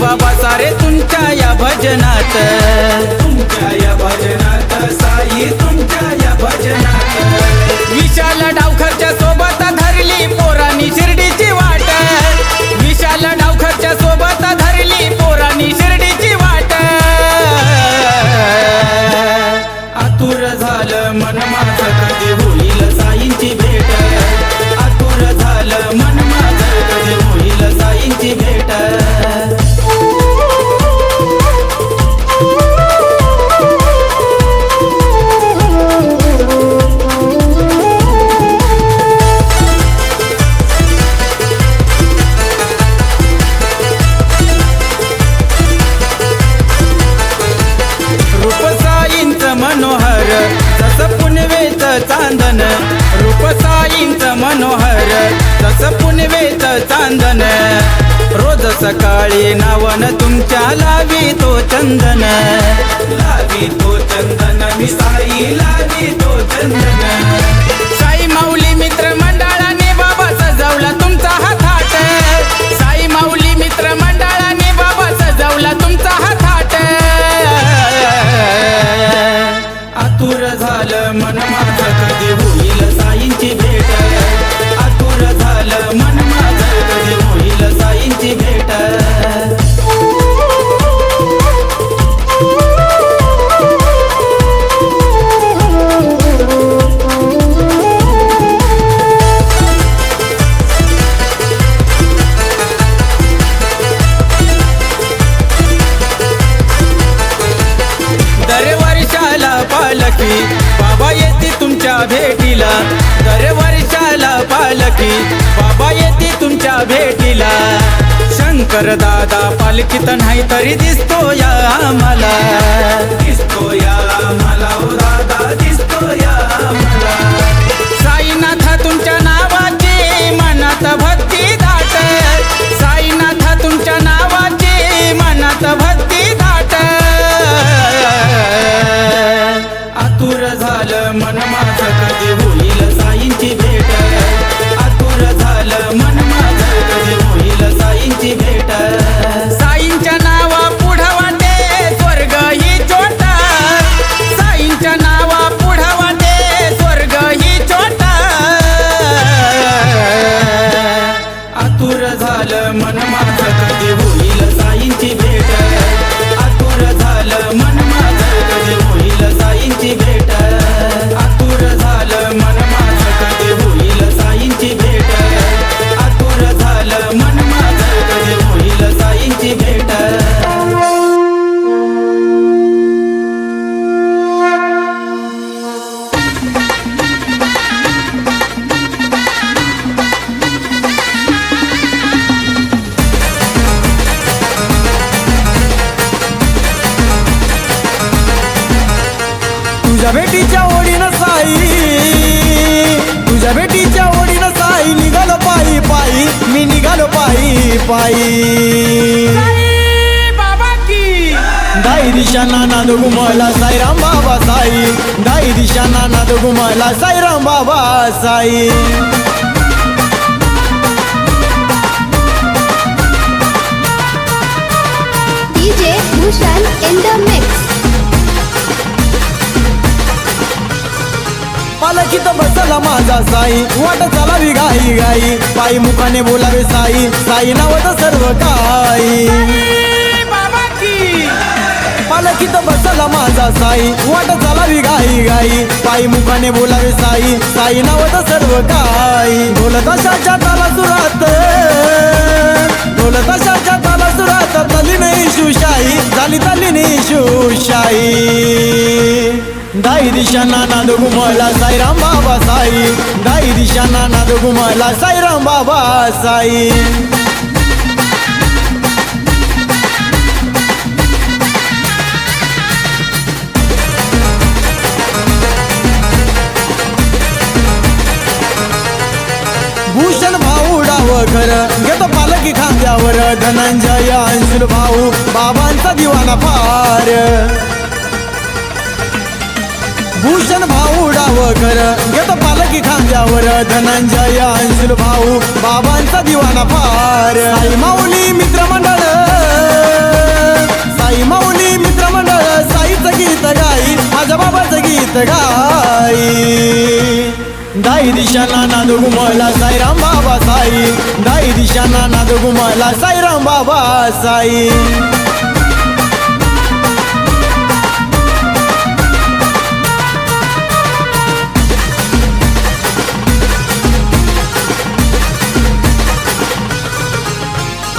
बाबा सारे तुमच्या या भजनात. तुमच्या या भजनात. सकाळी नावन तुमच्या लावी तो चंदन. लावी तो चंदन मी साईला कर दादा पालखीत नाही तरी दिसतो या आम्हाला. दिसतो या आम्हाला ओ दादा दिसतो या. पायी पायी बाबा की. दाई दिशाना नाद घुमला साईराम बाबा साई. दाई दिशाना नाद घुमला साईराम बाबा Sai. DJ Bhushan in the mix. पालखीत बसला माझा साई. वाट चालावी गाई गाई पायी मुखाने बोलावे साई. साई नावत सर्व काही. बाबा की पालखीत बसला माझा साई. वाट चालावी गाई गाई पायी मुखाने बोलावे साई. साई नावत सर्व काही. ढोल तशाच्या ताला सुरात ढोल तशाच्या ताला सुरात झाली नाही शिवशाही झाली झाली नाही शिवशाही दाई दिशांना नाद घुमला साईराम बाबा साई. दाई दिशांना नाद घुमला साईराम बाबा साई. भूषण भाऊ डाव घर घेतो पालकी खांद्यावर. धनंजय अंशुल भाऊ बाबांचा दिवाना फार भूषण भाऊ डाव घर घेतो पालकी खांद्यावर धनंजय अंशुल भाऊ. बाबांचा दिवाना फार साई माऊली मित्रमंडळ साई माऊली मित्रमंडळ साईचं गीत गाई माझ्या बाबाचं गीत गाई. दाई दिशांना नाद घुमला साईराम बाबा साई. दाई दिशांना नाद घुमला साईराम बाबा साई.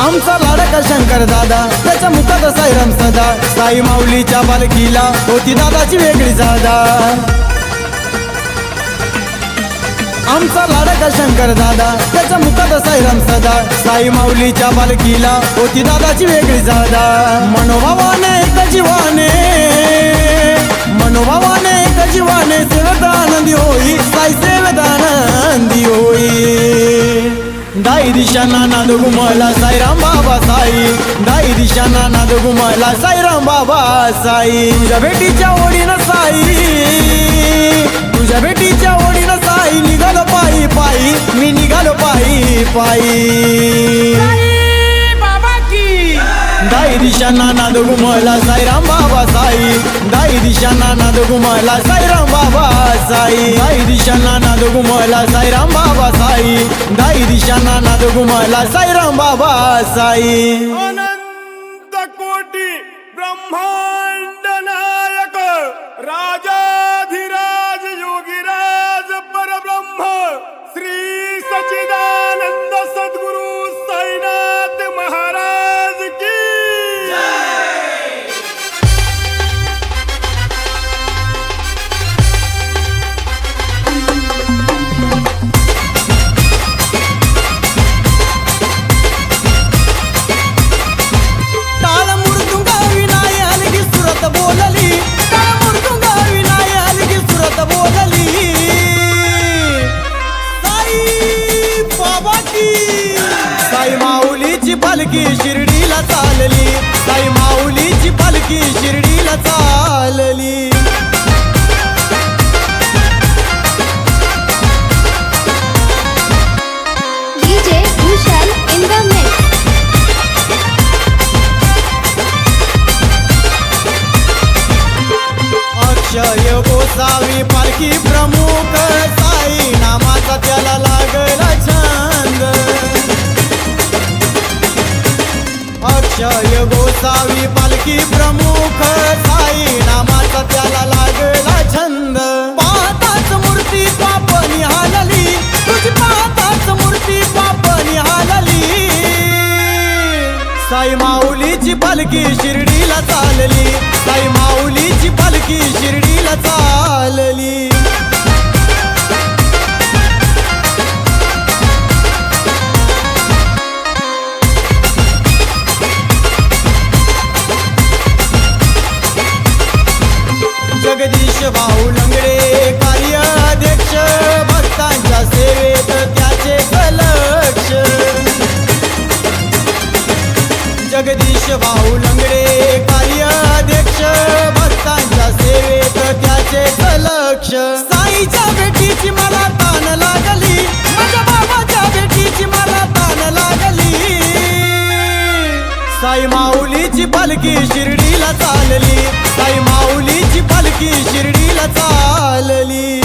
आमचा लाडका शंकर दादा त्याच्या मुखात साईराम सदा. साई माऊलीच्या बालकीला होती दादाची वेगळी जादा. आमचा लाडका शंकर दादा त्याच्या मुखात साईराम सदा. साई माऊलीच्या बालकीला होती दादाची वेगळी जादा. मनोभावाने एक जीवाने मनोभावाने एक जीवाने सेवदानंदी आनंदी होई. साई सेवदानंदी आनंदी होई. दाई दिशांना नाद घुमला साईराम बाबा साई. दाई दिशांना नाद घुमला साईराम बाबा साई. तुझ्या भेटीच्या ओढीनं साई. तुझ्या भेटीच्या ओढीनं साई. निघालो पायी पायी. मी निघालो पायी पायी. दाई दिशांना नाद घुमला साईराम बाबा साई. दाई दिशांना नाद घुमला साईराम बाबा साई. दाई दिशांना नाद घुमला साईराम बाबा साई. दाई दिशांना नाद घुमला साईराम बाबा साई. साई माऊलीची पालखी शिर्डीला चालली. साई माऊलीची पालखी शिर्डीला चालली. भाऊ लंगडे कार्याध्यक्ष भक्तांच्या सेवेत त्याचे कलक्ष साईच्या भेटीची मला तान लागली माझ्या बाबाच्या भेटीची मला तान लागली. साई माऊलीची पालखी शिर्डीला चालली साई माऊलीची पालखी शिर्डीला चालली.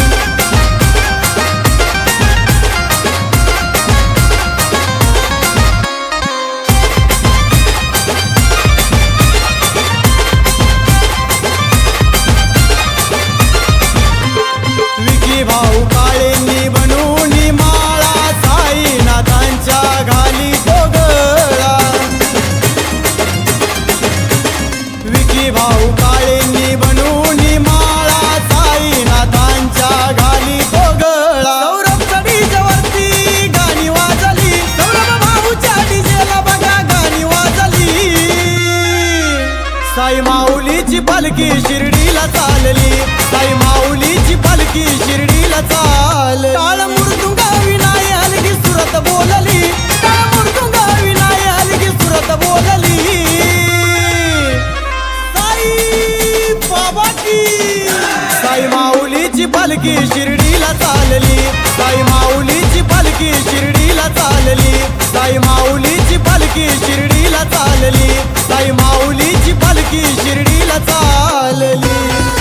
पालखी शिर्डीला चालली. साई माऊलीची पालखी शिर्डीला चालली. साई माऊलीची पालखी शिर्डीला चालली. साई माऊलीची पालखी शिर्डीला चालली.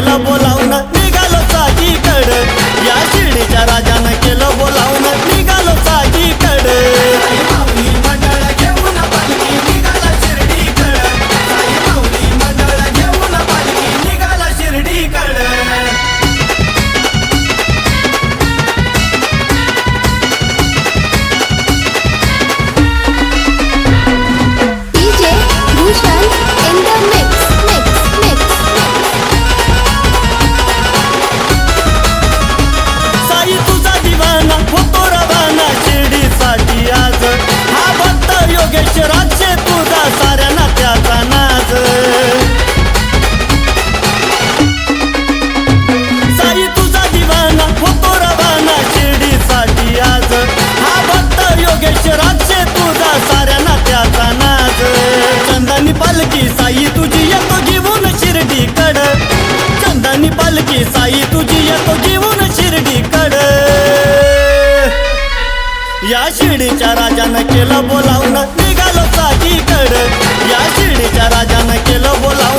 la bola. या शिडीच्या राजानं केलं बोलावणं. निघालो ताजीकड या शिडीच्या राजानं केलं बोलावणं.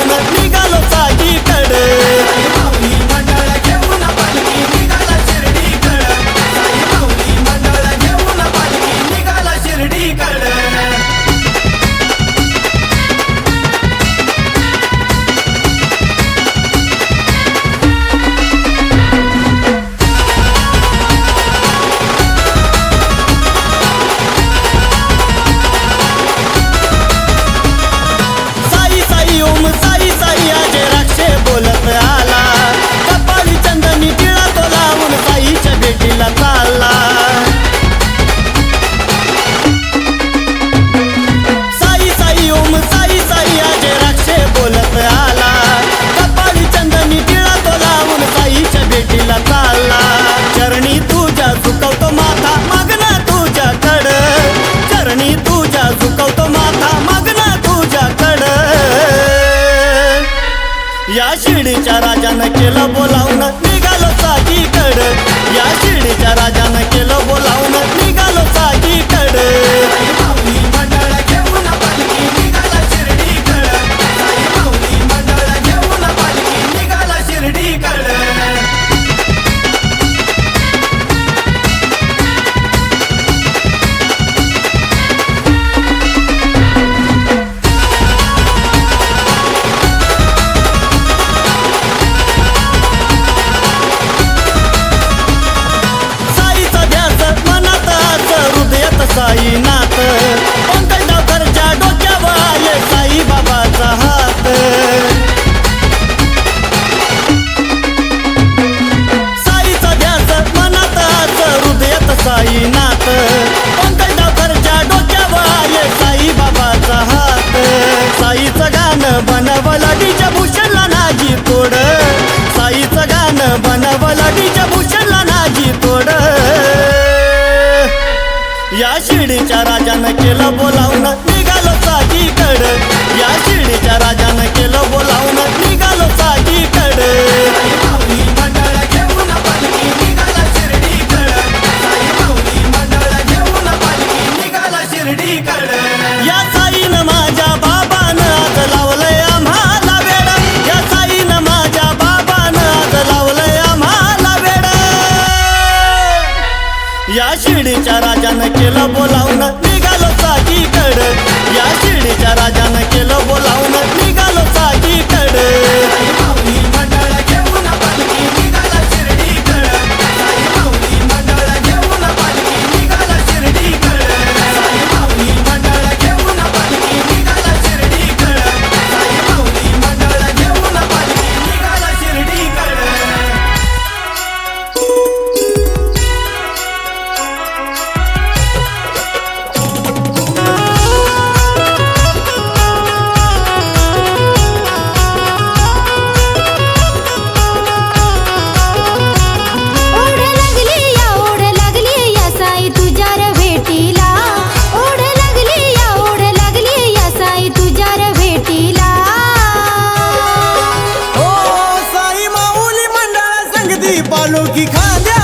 केलं बोलावून निघालो साजीकड या शिर्डीच्या राजानं केलं बोलावून निघालो साजीकड या साईनं माझ्या बाबानं आज लावलंय या साईनं माझ्या बाबानं आज लावलंय आम्हाला शिर्डीच्या राजानं केलं बोलावून निघालो चाकीकड या शिडीच्या राजानं केलं बोलावून निघालो चाकीकड बालों की खाने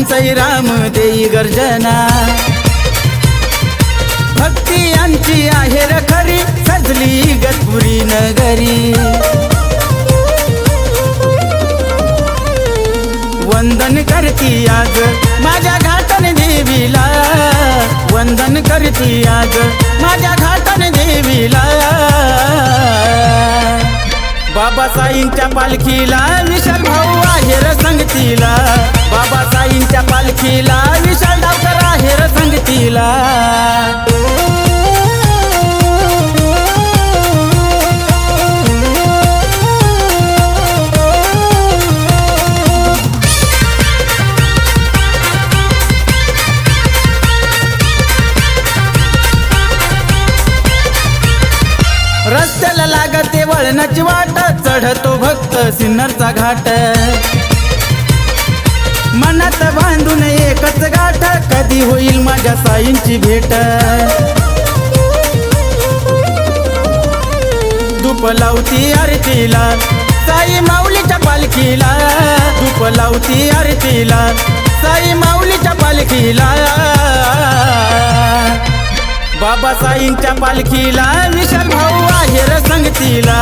आमचाही राम देई गर्जना. भक्ती आमची आहे र खरी सजली गतपुरी नगरी. वंदन करती आज माझ्या घाटन देवीला. वंदन करती आज माझ्या घाटन देवीला. बाबासाईंच्या पालखीला विशाल भाऊ आहेर संगतीला. बाबासाईंच्या पालखीला विशाल डावकर आहेर संगतीला. रस्त्याला लागते वळणाची वाट. चढतो भक्त सिन्नरचा घाट. मनात बांधून एकच गाठ कधी होईल माझ्या साईंची भेट. धूप लावती आरतीला साई माऊलीच्या पालखीला. धूप लावती आरतीला साई माऊलीच्या पालखीला. बाबासाईंच्या पालखीला विशाल भाऊ आहेर संगतीला.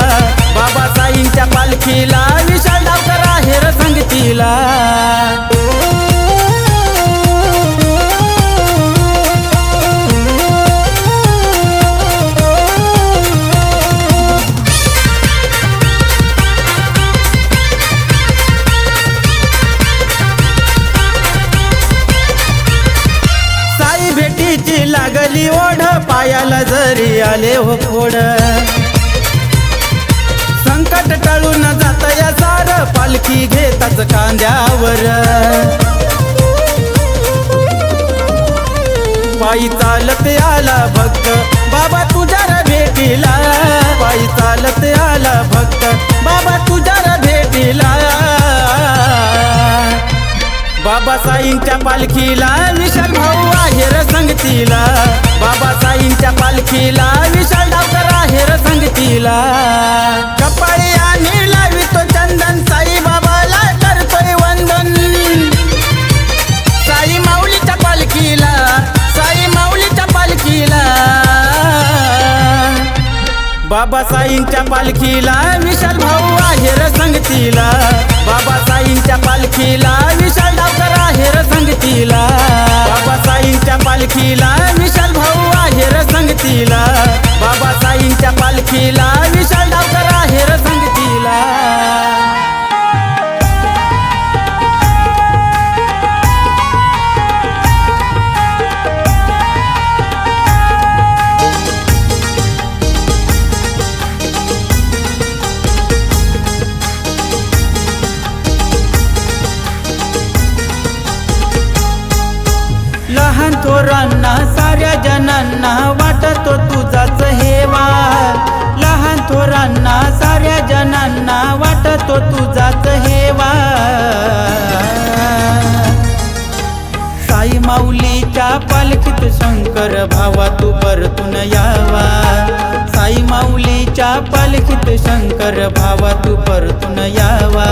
बाबासाईंच्या पालखीला विशाल डावकर आहेर संगतीला. आले हो फोड संकट टळून जात या सार पालखी घेताच कांद्यावर. पायी चालत आला भक्त बाबा तुझ्या भेटीला. पायी चालत आला भक्त बाबा तुझ्या भेटीला. बाबासाईंच्या पालखीला विशाल भाऊ आहेर संगतीला. बाबासाईंच्या पालखीला विशाल डावकर आहेर संगतीला. कपाळी आणि लावितो चंदन साई बाबासाईंच्या पालखीला विशाल भाऊ आहेर संगतीला. बाबासाईंच्या पालखीला विशाल डावकर आहेर संगतीला. बाबासाईंच्या पालखीला विशाल भाऊ आहेर संगतीला. बाबासाईंच्या पालखीला विशाल डावकर आहेर संगतीला. साऱ्या वाटतो तुझाच हेवा. लहान थोरांना साऱ्या जनांना वाटतो तुझाच हेवा. साई माऊलीच्या पालखीत शंकर भावा तू परतून यावा. साई माऊलीच्या पालखीत शंकर भावा तू परतून यावा.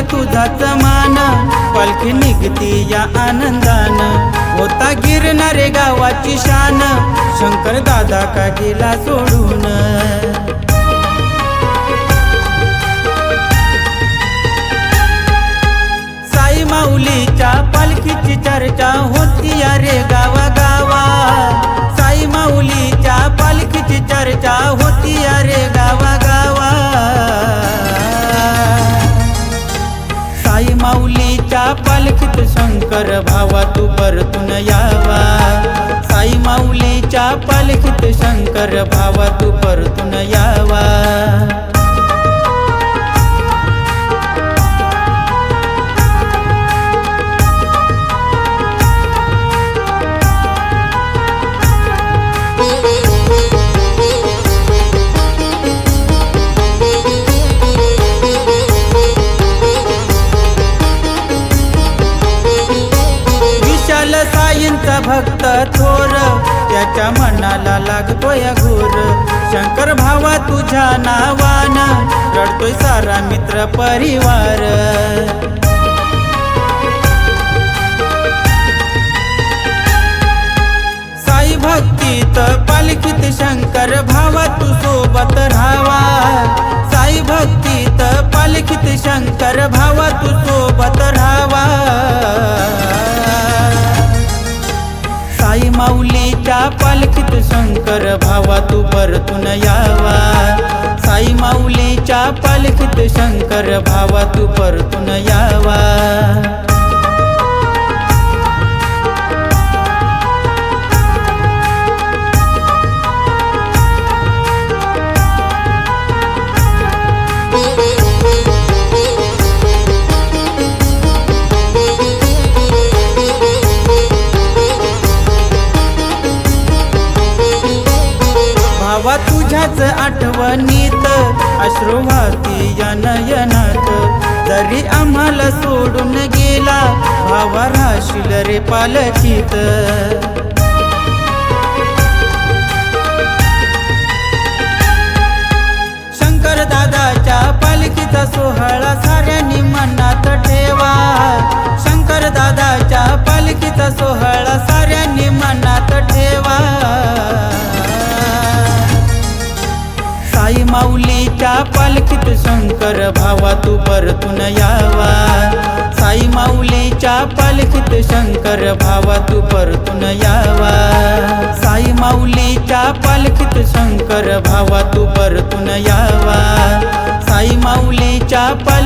पालखीला तुझाच मान पालखी निघती या आनंदान. होता गिरणारे गावाची शान. शंकर दादा का गेला सोडून. साई माऊलीच्या पालखीची चर्चा होती या रे गावा गावा साई माऊलीच्या पालखीची चर्चा होती कर भावा तू परतून यावा. साई माऊलीच्या पालखीत शंकर भावा तू परतून यावा. मनाला घोर शंकर भावा तुझ्या नावान रडतोय सारा मित्र परिवार. साई भक्तीत पालखीत शंकर भावा तू सोबत राहावा. साई भक्तीत पालखीत शंकर भावा तू सोबत राहावा. साई माऊली पालखीत शंकर भावा तू परतून यावा. साई माऊलीच्या पालखीत शंकर भावा तू परतून यावा. यावा तुझ्याच आठवणीत अश्रुवाती या नयनात जरी आम्हाला सोडून गेला भावा राशील रे पालखीत. शंकर दादाच्या पालखीचा सोहळा साऱ्यांनी मनात ठेवा. शंकर दादाच्या पालखीचा सोहळा साऱ्यांनी मनात ठेवा. आई माऊलीच्या पालखीत शंकर भावा तू परतून यावा. साई माऊलीच्या पालखीत शंकर भावा तू परतून यावा. साई माऊलीच्या पालखीत शंकर भावा तू परतून यावा. साई माऊलीच्या पाल